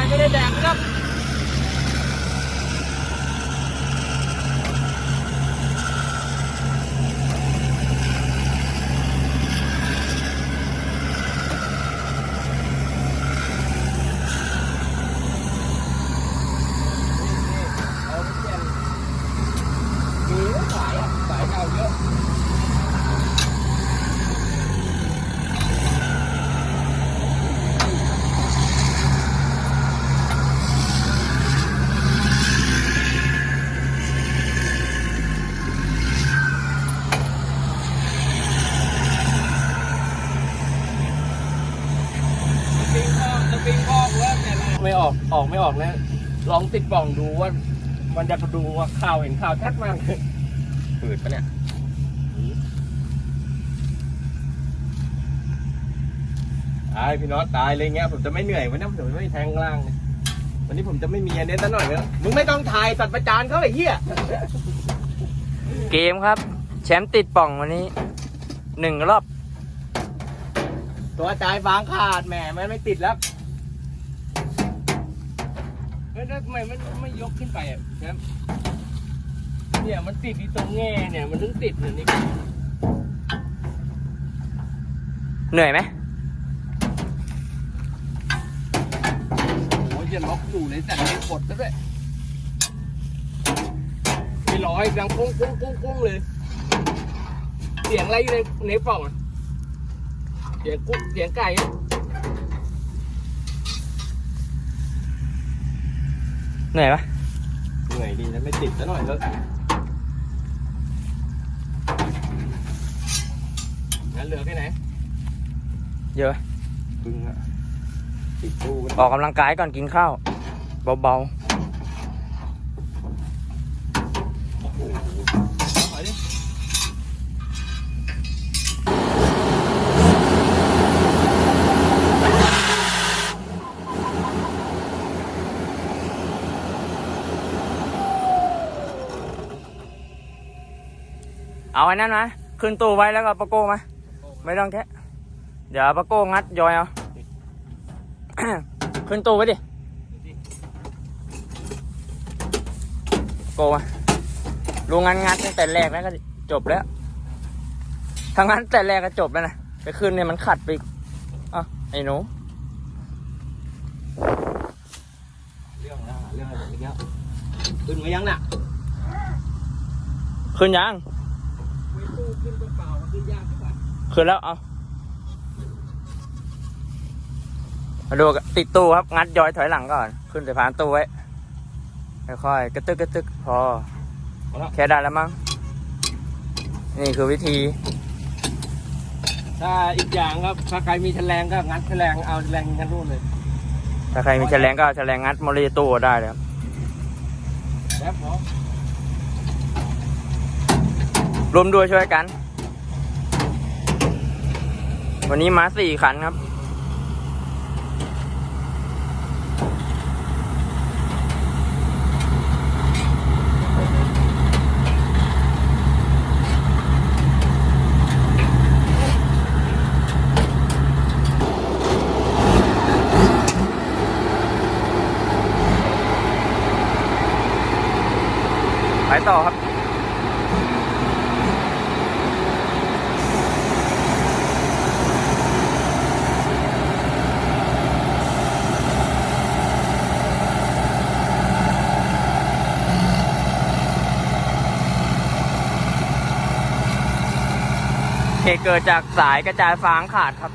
ตัดไม่ถ่ายไม่ได้แดกนะครับ เอาไปเปลี่ยนมีสายอะสายเอาเยอะสปริงออกสปริงออกแล้วแต่ไม่ ออกออกไม่ออกนะลองติดกล่องดูว่า มันจะดูว่าข่าวเห็นข่าวชัดมากเลยเปิดปะเนี่ยตายพี่น็อตตายเลยเงี้ยผมจะไม่เหนื่อยวันนี้ผมจะไม่แทงล่างเลยวันนี้ผมจะไม่มีอันนี้ซะหน่อยแล้วมึงไม่ต้องถ่ายตัดประจานเขาไอ้เหี้ยเกมครับ แชมป์ติดป่องวันนี้หนึ่งรอบ ตัวจ่ายฟางขาดแหมมันไม่ติดแล้วเฮ้ย แล้วทำไมมันไม่ยกขึ้นไปอะแชมป์เนี่ยมันติดที่ตรงแง่เนี่ยมันถึงติดเนี่ยนี่เหนื่อยไหมโอ้ยจะล็อกอยู่เลยแต่ไม่กดซะด้วยมีร้อยดังกุ้งกุ้งกุ้งกุ้งเลย เสียงอะไรอยู่ในในปล่องอะเสียงกุ้งเสียงไก่อะ เหนื่อยปะเหนื่อยดีนะไม่ติดซะหน่อยเถอะงั้นเหลือแค่ไหน เยอะพึ่งอะติดตู้กันออกกำลังกายก่อนกินข้าว เบาถ เอาไอ้นั่นมาขึ้นตู้ไว้แล้วก็ประโก้มา ไม่ต้องแค่เดี๋ยวประโก้งัดยอยเอา ขึ้นตู้ไว้ดิโกมาลุงงันงัดตั้งแต่แรกแล้วก็จบแล้วทั้งนั้นแต่แรกก็จบแล้วนะไปขึ้นเนี่ยมันขัดไปอีกอะไอ้หนูเรื่องแล้วเรื่องอะไรอีกแล้วขึ้นมายังน่ะ ขึ้นยังไม่ตู้ขึ้น เปล่าๆขึ้นยากดีกว่าขึ้นแล้วเอามาดูกันติดตู้ครับ งัดย้อยถอยหลังก่อน ขึ้นสะพานตู้ไว้ ค่อยๆกระตึกกระตึกพอ แค่ได้แล้วมั้ง นี่คือวิธี ถ้าอีกอย่างครับ ถ้าใครมีแฉลงก็งัดแฉลงเอาแฉลงกันรุ่นเลย ถ้าใครมีแฉลงก็เอาแฉลงงัดโมเลตู้ได้เลยครับแล้วพอรวมด้วยช่วยกัน วันนี้มาสี่ขันครับ ไปต่อครับ เหตุเกิดจากสายกระจายฟางขาดครับ